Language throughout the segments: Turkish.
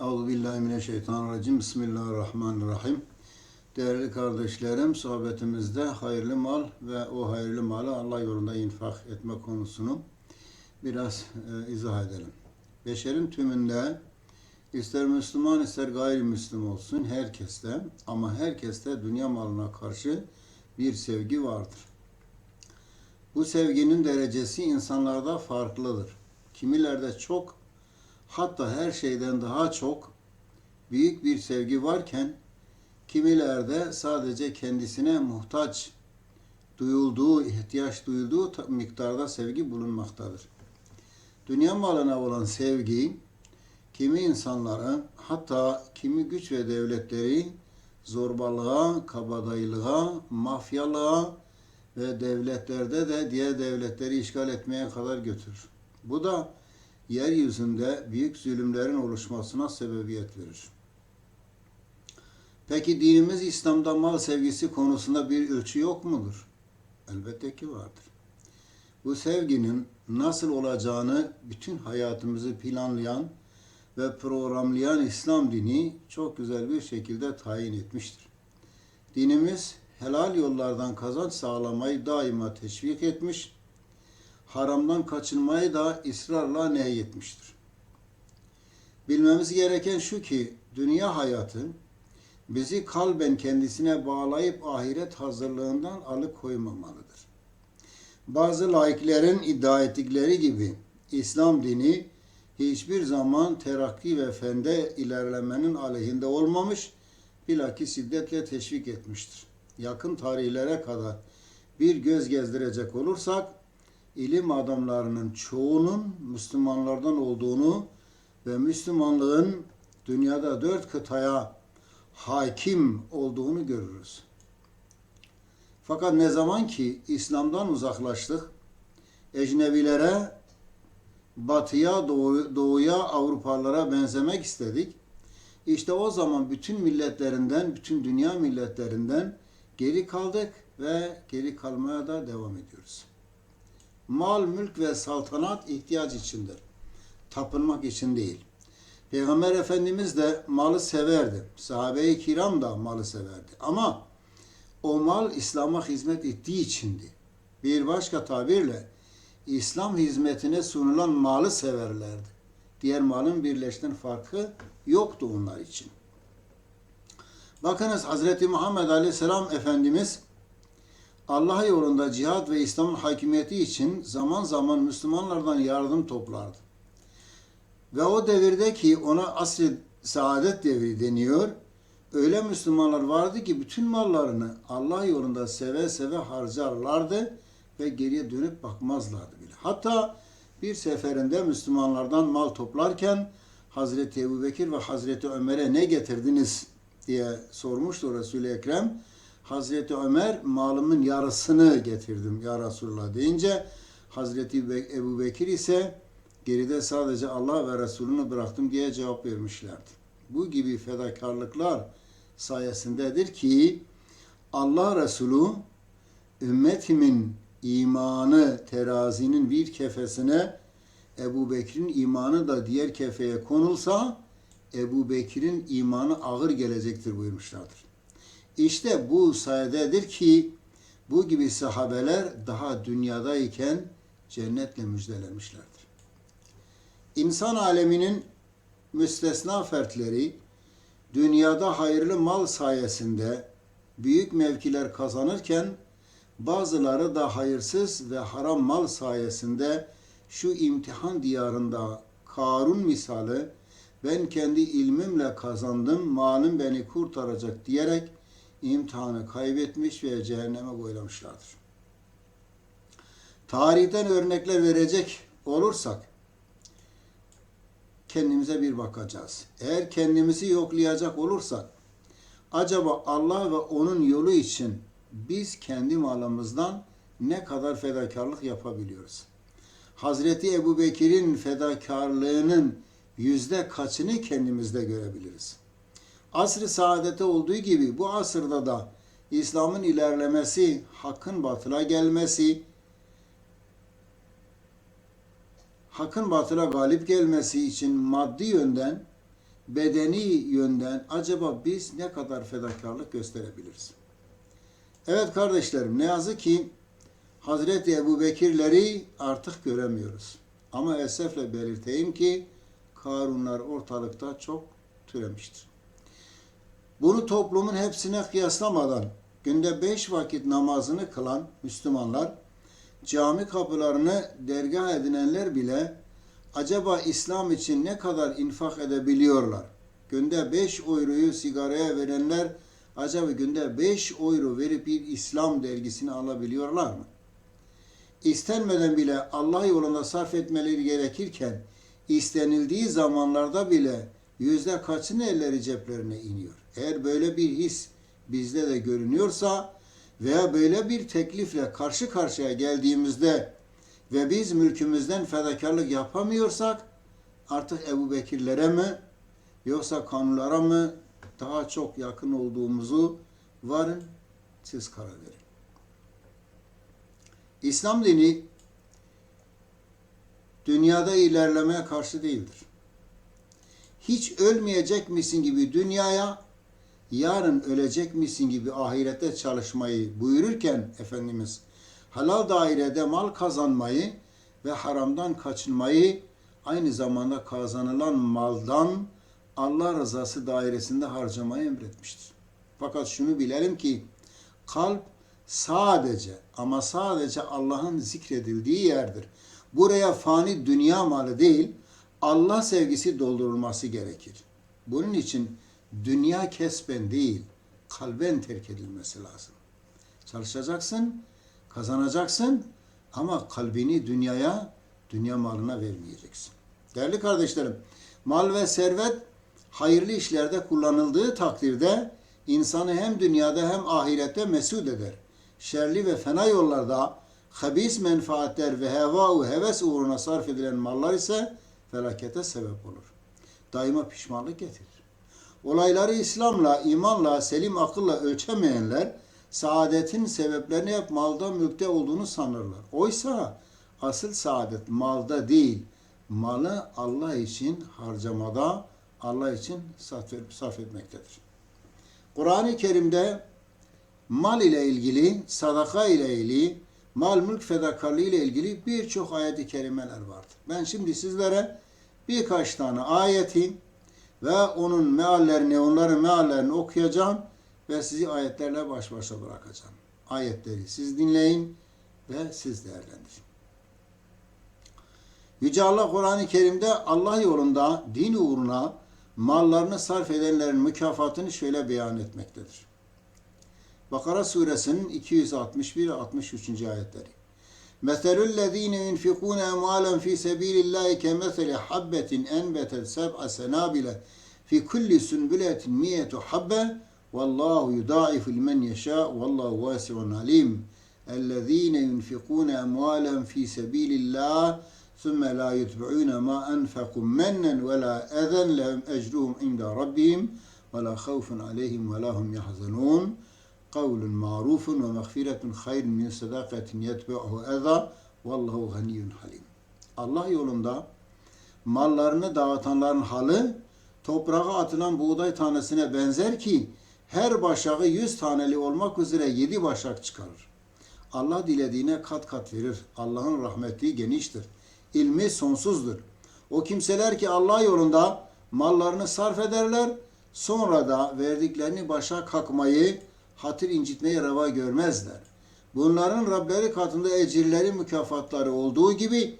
Euzu billahi mineşşeytanirracim. Bismillahirrahmanirrahim. Değerli kardeşlerim, sohbetimizde hayırlı mal ve o hayırlı malı Allah yolunda infak etme konusunu biraz e, izah edelim. Beşerin tümünde ister Müslüman ister gayrimüslim olsun herkeste ama herkeste dünya malına karşı bir sevgi vardır. Bu sevginin derecesi insanlarda farklıdır. Kimilerde çok hatta her şeyden daha çok büyük bir sevgi varken kimilerde sadece kendisine muhtaç duyulduğu, ihtiyaç duyulduğu ta- miktarda sevgi bulunmaktadır. Dünya malına olan sevgi kimi insanları hatta kimi güç ve devletleri zorbalığa, kabadayılığa, mafyalığa ve devletlerde de diğer devletleri işgal etmeye kadar götürür. Bu da yeryüzünde büyük zulümlerin oluşmasına sebebiyet verir. Peki dinimiz İslam'da mal sevgisi konusunda bir ölçü yok mudur? Elbette ki vardır. Bu sevginin nasıl olacağını bütün hayatımızı planlayan ve programlayan İslam dini çok güzel bir şekilde tayin etmiştir. Dinimiz helal yollardan kazanç sağlamayı daima teşvik etmiş, haramdan kaçınmayı da ısrarla nehyetmiştir. Bilmemiz gereken şu ki dünya hayatı bizi kalben kendisine bağlayıp ahiret hazırlığından alıkoymamalıdır. Bazı laiklerin iddia ettikleri gibi İslam dini hiçbir zaman terakki ve fende ilerlemenin aleyhinde olmamış, bilakis şiddetle teşvik etmiştir. Yakın tarihlere kadar bir göz gezdirecek olursak, ilim adamlarının çoğunun Müslümanlardan olduğunu ve Müslümanlığın dünyada dört kıtaya hakim olduğunu görürüz. Fakat ne zaman ki İslam'dan uzaklaştık, ecnebilere, batıya, doğu, doğuya, Avrupalılara benzemek istedik. İşte o zaman bütün milletlerinden, bütün dünya milletlerinden geri kaldık ve geri kalmaya da devam ediyoruz. Mal, mülk ve saltanat ihtiyaç içindir. Tapınmak için değil. Peygamber Efendimiz de malı severdi. Sahabe-i kiram da malı severdi. Ama o mal İslam'a hizmet ettiği içindi. Bir başka tabirle İslam hizmetine sunulan malı severlerdi. Diğer malın birleşten farkı yoktu onlar için. Bakınız Hazreti Muhammed Aleyhisselam Efendimiz Allah yolunda cihat ve İslam'ın hakimiyeti için zaman zaman Müslümanlardan yardım toplardı. Ve o devirde ki ona asr-ı saadet devri deniyor. Öyle Müslümanlar vardı ki bütün mallarını Allah yolunda seve seve harcarlardı ve geriye dönüp bakmazlardı bile. Hatta bir seferinde Müslümanlardan mal toplarken Hazreti Ebu Bekir ve Hazreti Ömer'e ne getirdiniz diye sormuştu Resul-i Ekrem. Hazreti Ömer malımın yarısını getirdim ya Resulullah deyince Hazreti Ebu Bekir ise geride sadece Allah ve Resulünü bıraktım diye cevap vermişlerdi. Bu gibi fedakarlıklar sayesindedir ki Allah Resulü ümmetimin imanı terazinin bir kefesine Ebu Bekir'in imanı da diğer kefeye konulsa Ebu Bekir'in imanı ağır gelecektir buyurmuşlardır. İşte bu sayededir ki bu gibi sahabeler daha dünyadayken cennetle müjdelenmişlerdir. İnsan aleminin müstesna fertleri dünyada hayırlı mal sayesinde büyük mevkiler kazanırken bazıları da hayırsız ve haram mal sayesinde şu imtihan diyarında Karun misali ben kendi ilmimle kazandım, malım beni kurtaracak diyerek imtihanı kaybetmiş ve cehenneme boylamışlardır. Tarihten örnekler verecek olursak kendimize bir bakacağız. Eğer kendimizi yoklayacak olursak acaba Allah ve onun yolu için biz kendi malımızdan ne kadar fedakarlık yapabiliyoruz? Hazreti Ebu Bekir'in fedakarlığının yüzde kaçını kendimizde görebiliriz? Asr-ı saadete olduğu gibi bu asırda da İslam'ın ilerlemesi, hakkın batıla gelmesi, hakkın batıla galip gelmesi için maddi yönden bedeni yönden acaba biz ne kadar fedakarlık gösterebiliriz? Evet kardeşlerim ne yazık ki Hazreti Ebu Bekirleri artık göremiyoruz. Ama esefle belirteyim ki Karunlar ortalıkta çok türemiştir. Bunu toplumun hepsine kıyaslamadan günde beş vakit namazını kılan Müslümanlar, cami kapılarını dergah edinenler bile acaba İslam için ne kadar infak edebiliyorlar? Günde 5 euroyu sigaraya verenler acaba günde 5 euro verip bir İslam dergisini alabiliyorlar mı? İstenmeden bile Allah yolunda sarf etmeleri gerekirken istenildiği zamanlarda bile yüzde kaçın elleri ceplerine iniyor. Eğer böyle bir his bizde de görünüyorsa veya böyle bir teklifle karşı karşıya geldiğimizde ve biz mülkümüzden fedakarlık yapamıyorsak artık Ebu Bekirlere mi yoksa kanunlara mı daha çok yakın olduğumuzu varın siz karar verin. İslam dini dünyada ilerlemeye karşı değildir. Hiç ölmeyecek misin gibi dünyaya, yarın ölecek misin gibi ahirette çalışmayı buyururken Efendimiz halal dairede mal kazanmayı ve haramdan kaçınmayı aynı zamanda kazanılan maldan Allah rızası dairesinde harcamayı emretmiştir. Fakat şunu bilelim ki kalp sadece ama sadece Allah'ın zikredildiği yerdir. Buraya fani dünya malı değil, Allah sevgisi doldurulması gerekir. Bunun için dünya kesben değil, kalben terk edilmesi lazım. Çalışacaksın, kazanacaksın ama kalbini dünyaya, dünya malına vermeyeceksin. Değerli kardeşlerim, mal ve servet hayırlı işlerde kullanıldığı takdirde insanı hem dünyada hem ahirette mesut eder. Şerli ve fena yollarda habis menfaatler ve heva ve heves uğruna sarf edilen mallar ise felakete sebep olur. Daima pişmanlık getirir. Olayları İslam'la, imanla, selim akılla ölçemeyenler saadetin sebeplerini hep malda mülkte olduğunu sanırlar. Oysa asıl saadet malda değil, malı Allah için harcamada, Allah için sarf etmektedir. Kur'an-ı Kerim'de mal ile ilgili, sadaka ile ilgili, mal mülk fedakarlığı ile ilgili birçok ayet-i kerimeler vardır. Ben şimdi sizlere birkaç tane ayeti ve onun meallerini, onların meallerini okuyacağım ve sizi ayetlerle baş başa bırakacağım. Ayetleri siz dinleyin ve siz değerlendirin. Yüce Allah Kur'an-ı Kerim'de Allah yolunda din uğruna mallarını sarf edenlerin mükafatını şöyle beyan etmektedir. Bakara suresinin 261 63. ayetleri. مَثَلُ الَّذ۪ينَ يُنْفِقُونَ اَمْوَالًا ف۪ي سَب۪يلِ اللّٰهِ كَمَثَلِ حَبَّةٍ اَنْبَتَتْ سَبْعَ سَنَابِلَ فِي كُلِّ سُنْبُلَةٍ مِيَّةُ حَبَّةٍ وَاللّٰهُ يُضَاعِفُ لِمَنْ يَشَاءُ وَاللّٰهُ وَاسِعٌ عَلِيمٌ الَّذ۪ينَ يُنْفِقُونَ اَمْوَالًا ف۪ي سَب۪يلِ اللّٰهِ ثُمَّ لَا يُتْبِعُونَ مَا أَنْفَقُوا مَنًّا وَلَا أَذًى لَهُمْ أَجْرُهُمْ عِنْدَ رَبِّهِمْ وَلَا خَوْفٌ عَلَيْهِمْ وَلَا هُمْ يَحْزَنُونَ kavlun marufun ve mağfiretun hayrun min sadakatin yetbe'uhu eza vallahu ganiyyun halim. Allah yolunda mallarını dağıtanların halı toprağa atılan buğday tanesine benzer ki her başağı yüz taneli olmak üzere yedi başak çıkarır. Allah dilediğine kat kat verir. Allah'ın rahmeti geniştir. İlmi sonsuzdur. O kimseler ki Allah yolunda mallarını sarf ederler, sonra da verdiklerini başa kakmayı hatır incitmeyi reva görmezler. Bunların Rableri katında ecirleri, mükafatları olduğu gibi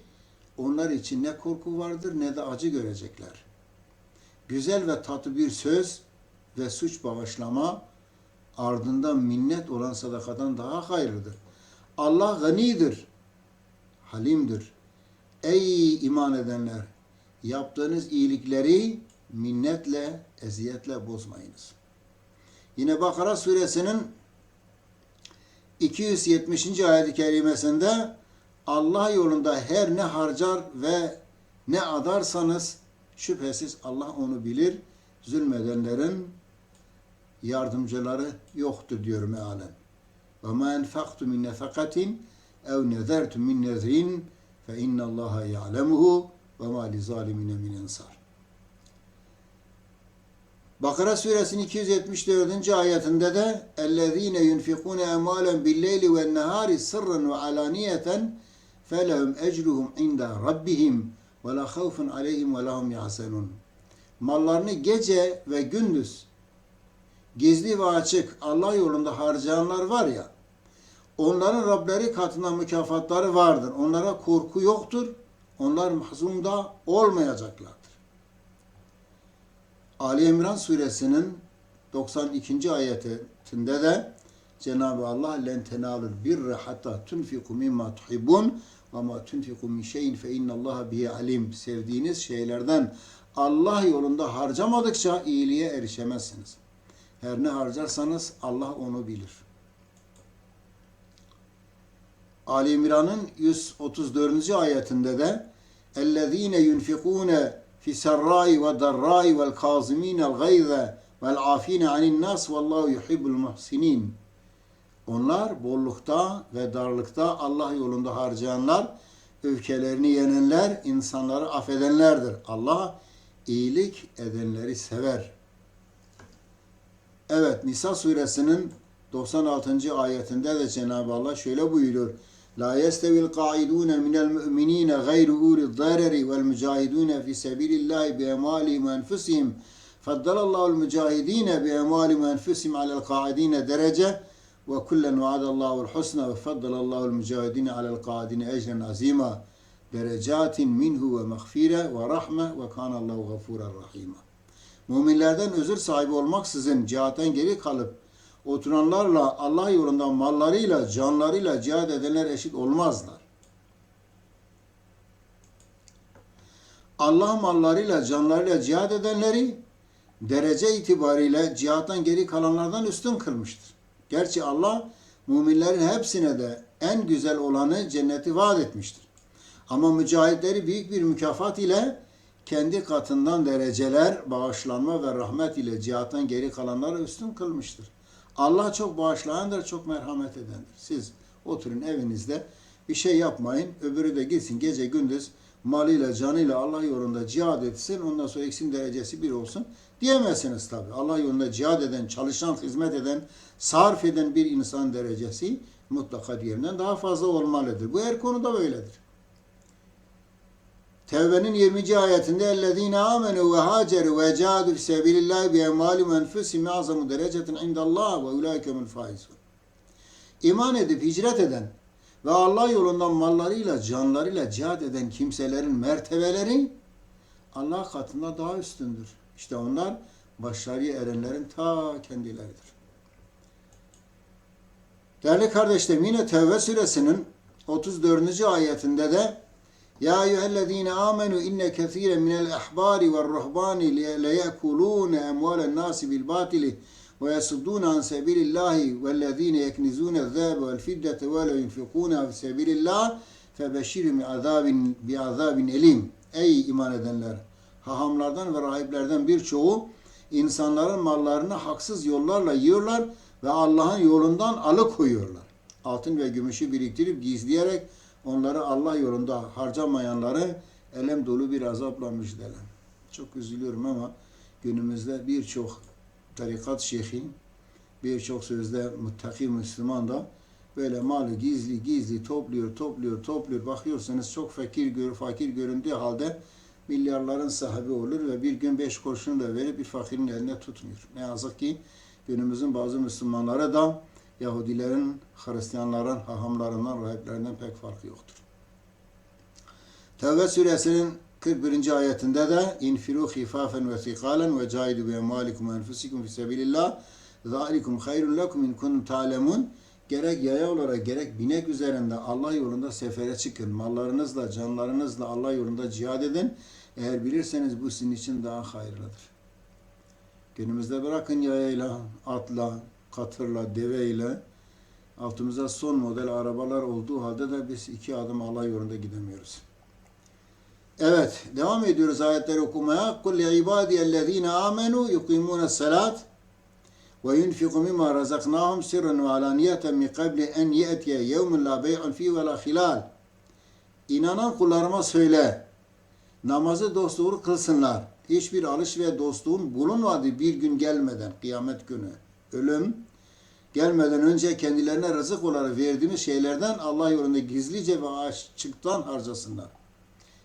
onlar için ne korku vardır ne de acı görecekler. Güzel ve tatlı bir söz ve suç bağışlama ardından minnet olan sadakadan daha hayırlıdır. Allah ganidir, halimdir. Ey iman edenler! Yaptığınız iyilikleri minnetle, eziyetle bozmayınız. Yine Bakara suresinin 270. ayet-i kerimesinde Allah yolunda her ne harcar ve ne adarsanız şüphesiz Allah onu bilir. Zulmedenlerin yardımcıları yoktur diyor mealen. Ve ma enfaktu min nefakatin ev nezertu min nezrin fe inna Allaha ya'lemuhu ve ma li zalimine min ensar. Bakara suresinin 274. ayetinde de اَلَّذ۪ينَ يُنْفِقُونَ اَمْوَالًا بِالْلَيْلِ وَالنَّهَارِ سِرًّا وَعَلَانِيَةً فَلَهُمْ اَجْرُهُمْ عِنْدَ رَبِّهِمْ وَلَا خَوْفٌ عَلَيْهِمْ وَلَا هُمْ يَحْزَنُونَ Mallarını gece ve gündüz gizli ve açık Allah yolunda harcayanlar var ya onların Rableri katında mükafatları vardır. Onlara korku yoktur. Onlar mahzun da olmayacaklardır. Ali İmran suresinin 92. ayetinde de Cenab-ı Allah len tenalul birre hatta tunfiku mimma tuhibbun ve ma tunfiku min şeyin fe innallaha bihi alim. Sevdiğiniz şeylerden Allah yolunda harcamadıkça iyiliğe erişemezsiniz. Her ne harcarsanız Allah onu bilir. Ali İmran'ın 134. ayetinde de اَلَّذ۪ينَ يُنْفِقُونَ fi serrai ve darrai vel kaziminel gayze vel afine anin nas vallahu yuhibbul muhsinin. Onlar bollukta ve darlıkta Allah yolunda harcayanlar, öfkelerini yenenler, insanları affedenlerdir. Allah iyilik edenleri sever. Evet Nisa suresinin 96. ayetinde de Cenab-ı Allah şöyle buyuruyor. La yestevil qaidun minel mu'minina gayru ulil darari vel mücahidun fi sabilillahi bi emalihim ve enfusihim. Faddalallahu mücahidine bi emalihim ve enfusihim alel qaidine derece ve kullen vaadallahu'l husna ve faddalallahu mücahidine alel qaidine ecren azima. Derecatin minhu ve mağfire ve rahme ve kanallahu gafurar rahima. Müminlerden özür sahibi olmaksızın cihattan geri kalıp oturanlarla Allah yolunda mallarıyla, canlarıyla cihad edenler eşit olmazlar. Allah mallarıyla, canlarıyla cihad edenleri derece itibariyle cihattan geri kalanlardan üstün kılmıştır. Gerçi Allah müminlerin hepsine de en güzel olanı cenneti vaat etmiştir. Ama mücahitleri büyük bir mükafat ile kendi katından dereceler, bağışlanma ve rahmet ile cihattan geri kalanları üstün kılmıştır. Allah çok bağışlayandır, çok merhamet edendir. Siz oturun evinizde bir şey yapmayın. Öbürü de gitsin gece gündüz malıyla canıyla Allah yolunda cihad etsin. Ondan sonra eksim derecesi bir olsun. Diyemezsiniz tabi. Allah yolunda cihad eden, çalışan, hizmet eden, sarf eden bir insan derecesi mutlaka diğerinden daha fazla olmalıdır. Bu her konuda böyledir. Tevbenin 20. ayetinde ellezine amenu ve haceru ve cahadu fi sabilillah bi emvalim enfusihim azamu dereceten indallah ve ulaikemul faizun. İman edip hicret eden ve Allah yolundan mallarıyla, canlarıyla cihad eden kimselerin mertebeleri Allah katında daha üstündür. İşte onlar başarıya erenlerin ta kendileridir. Değerli kardeşlerim yine Tevbe suresinin 34. ayetinde de inne kethiren minel ahbari ve ruhbani leyekulune emvalen nasi bil batili ve yasuddune an sebilillahi vellezine yeknizune zâbe vel fiddete ve le yunfikûne fi sebilillah febeşşirhum azabin bi azabin elim. Ey iman edenler! Hahamlardan ve rahiplerden birçoğu insanların mallarını haksız yollarla yiyorlar ve Allah'ın yolundan alıkoyuyorlar. Altın ve gümüşü biriktirip gizleyerek onları Allah yolunda harcamayanları elem dolu bir azapla müjdele. Çok üzülüyorum ama günümüzde birçok tarikat şeyhi, birçok sözde muttaki Müslüman da böyle malı gizli gizli topluyor, topluyor, topluyor. Bakıyorsanız çok fakir, gör, fakir göründüğü halde milyarların sahibi olur ve bir gün beş kurşunu da verip bir fakirin eline tutmuyor. Ne yazık ki günümüzün bazı Müslümanlara da Yahudilerin, Hristiyanların, hahamlarından, rahiplerinden pek farkı yoktur. Tevbe suresinin 41. ayetinde de infiru hifafen ve sikalen ve cahidu bi emvalikum enfusikum fi sebilillah zalikum hayrun lekum in kuntum ta'lemun gerek yaya olarak gerek binek üzerinde Allah yolunda sefere çıkın. Mallarınızla, canlarınızla Allah yolunda cihad edin. Eğer bilirseniz bu sizin için daha hayırlıdır. Günümüzde bırakın yayayla, atla, katırla, deveyle altımızda son model arabalar olduğu halde de biz iki adım Allah yolunda gidemiyoruz. Evet, devam ediyoruz ayetleri okumaya. Kul li ibadiyellezine amenu yuqimuna salat ve yunfiqu mimma razaknahum sirran ve alaniyeten min qabli en ye'tiye yevmun la bey'un fi ve la hilal. İnanan kullarıma söyle, namazı dosdoğru kılsınlar. hiçbir alış ve dostluğun bulunmadığı bir gün gelmeden, kıyamet günü, ölüm gelmeden önce kendilerine rızık olarak verdiğimiz şeylerden Allah yolunda gizlice ve açıktan harcasınlar.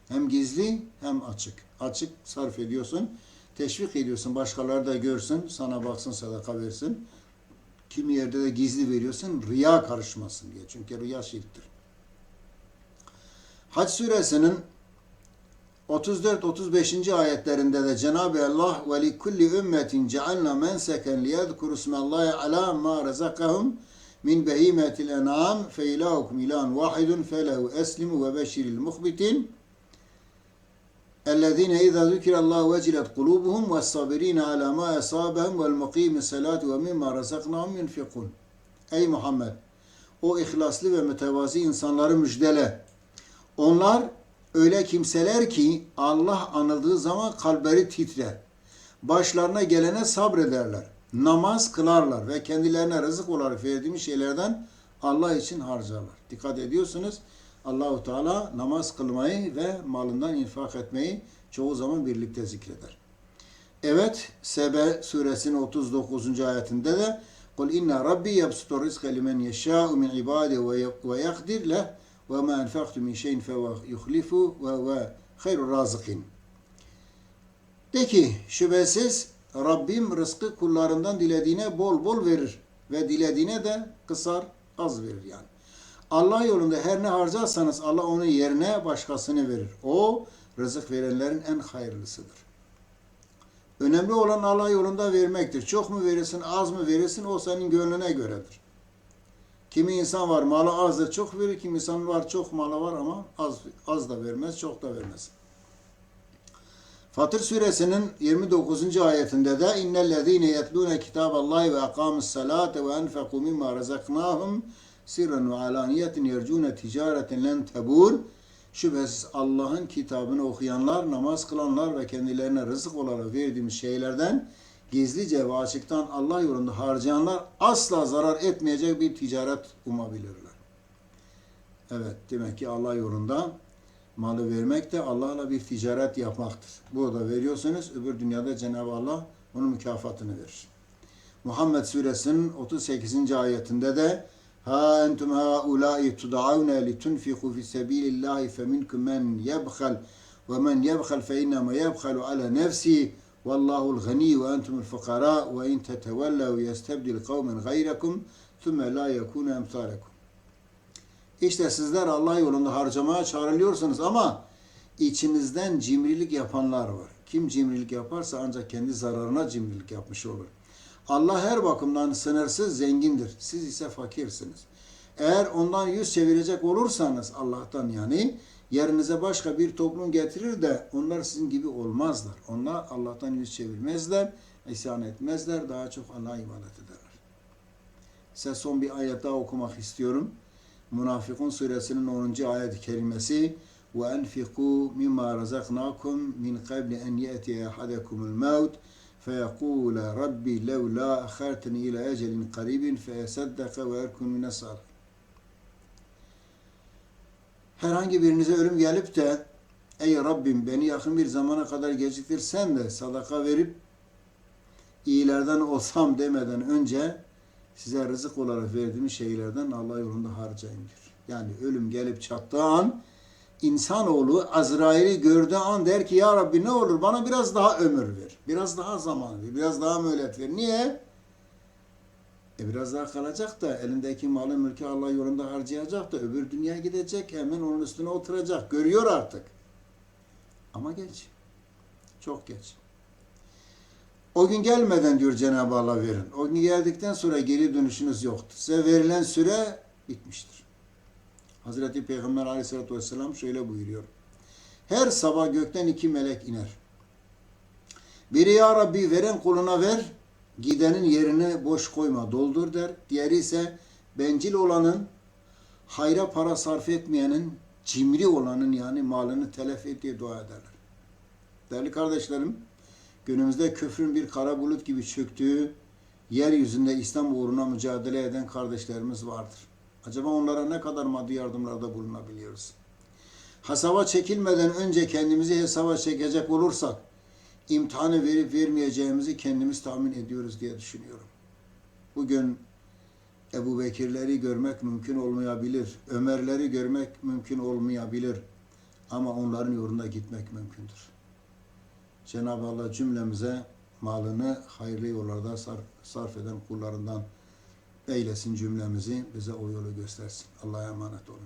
Hem gizli hem açık. Açık sarf ediyorsun, teşvik ediyorsun. Başkaları da görsün, sana baksın, sadaka versin. Kimi yerde de gizli veriyorsun, riya karışmasın diye. Çünkü riya şirktir. Hac suresinin 34-35. ayetlerinde de Cenab-ı Allah ve li kulli ümmetin cealna menseken liyezkuru ismallahi ala ma razakahum min behimetil en'am fe ilahukum ilan vahidun felehu eslimu ve beşiril muhbitin الذين إذا ذكر الله وجلت قلوبهم والصابرين على ما أصابهم والمقيم الصلاة ومما رزقناهم ينفقون Ey Muhammed! O ihlaslı ve mütevazi insanları müjdele. Onlar öyle kimseler ki Allah anıldığı zaman kalpleri titrer. Başlarına gelene sabrederler. Namaz kılarlar ve kendilerine rızık olarak verdiğimiz şeylerden Allah için harcarlar. Dikkat ediyorsunuz. Allahu Teala namaz kılmayı ve malından infak etmeyi çoğu zaman birlikte zikreder. Evet, Sebe suresinin 39. ayetinde de قُلْ اِنَّ رَبِّي يَبْسُطُ الرِّزْقَ لِمَنْ يَشَاءُ مِنْ عِبَادِهِ وَيَقْدِرْ لَهُ ve ma enfaktu min şeyin fe yuhlifu ve ve hayru razıkin. De ki şüphesiz Rabbim rızkı kullarından dilediğine bol bol verir ve dilediğine de kısar az verir yani. Allah yolunda her ne harcarsanız Allah onun yerine başkasını verir. O rızık verenlerin en hayırlısıdır. Önemli olan Allah yolunda vermektir. Çok mu verirsin, az mı verirsin o senin gönlüne göredir. Kimi insan var malı azdır çok verir, kimi insan var çok malı var ama az az da vermez, çok da vermez. Fatır suresinin 29. ayetinde de innellezine yetlune kitaballahi ve akamus salate ve enfeku mimma razaknahum sirren ve alaniyetin yercune ticareten len tebur şüphesiz Allah'ın kitabını okuyanlar, namaz kılanlar ve kendilerine rızık olarak verdiğimiz şeylerden gizlice ve açıktan Allah yolunda harcayanlar asla zarar etmeyecek bir ticaret umabilirler. Evet, demek ki Allah yolunda malı vermek de Allah'la bir ticaret yapmaktır. Burada veriyorsunuz, öbür dünyada Cenab-ı Allah onun mükafatını verir. Muhammed suresinin 38. ayetinde de Ha entum haulâi tud'avne litunfiku fi sebilillahi feminkum men yebkhal ve men yebkhal fe innema yebkhalu ala nefsi vallahu al-ghani ve entumul fukara ve in tetevellev yestebdil kavmen gayrekum thumme la yekunu emsalekum. İşte sizler Allah yolunda harcamaya çağrılıyorsunuz ama içinizden cimrilik yapanlar var. Kim cimrilik yaparsa ancak kendi zararına cimrilik yapmış olur. Allah her bakımdan sınırsız zengindir. Siz ise fakirsiniz. Eğer ondan yüz çevirecek olursanız Allah'tan yani yerinize başka bir toplum getirir de onlar sizin gibi olmazlar. Onlar Allah'tan yüz çevirmezler, isyan etmezler, daha çok Allah'a ibadet ederler. Size son bir ayet daha okumak istiyorum. Münafıkun suresinin 10. ayet-i kerimesi ve enfiku mimma razaknakum min qabli en yeti ahadakumul maut فيقول ربي لولا أخرتني إلى أجل قريب فيصدق ويكون من الصالحين Herhangi birinize ölüm gelip de ey Rabbim beni yakın bir zamana kadar geciktirsen de sadaka verip iyilerden olsam demeden önce size rızık olarak verdiğim şeylerden Allah yolunda harcayın diyor. Yani ölüm gelip çattığı an insanoğlu Azrail'i gördüğü an der ki ya Rabbi ne olur bana biraz daha ömür ver. Biraz daha zaman ver. Biraz daha mühlet ver. Niye? E biraz daha kalacak da elindeki malı mülkü Allah yolunda harcayacak da öbür dünya gidecek hemen onun üstüne oturacak. Görüyor artık. Ama geç. Çok geç. O gün gelmeden diyor Cenab-ı Allah verin. O gün geldikten sonra geri dönüşünüz yoktur. Size verilen süre bitmiştir. Hazreti Peygamber aleyhissalatü vesselam şöyle buyuruyor. Her sabah gökten iki melek iner. Biri ya Rabbi veren kuluna ver, gidenin yerini boş koyma, doldur der. Diğeri ise bencil olanın, hayra para sarf etmeyenin, cimri olanın yani malını telef et diye dua ederler. Değerli kardeşlerim, günümüzde küfrün bir kara bulut gibi çöktüğü, yeryüzünde İslam uğruna mücadele eden kardeşlerimiz vardır. Acaba onlara ne kadar maddi yardımlarda bulunabiliyoruz? Hesaba çekilmeden önce kendimizi hesaba çekecek olursak, imtihanı verip vermeyeceğimizi kendimiz tahmin ediyoruz diye düşünüyorum. Bugün Ebu Bekirleri görmek mümkün olmayabilir. Ömerleri görmek mümkün olmayabilir. Ama onların yolunda gitmek mümkündür. Cenab-ı Allah cümlemize malını hayırlı yollarda sarf, eden kullarından eylesin cümlemizi, bize o yolu göstersin. Allah'a emanet olun.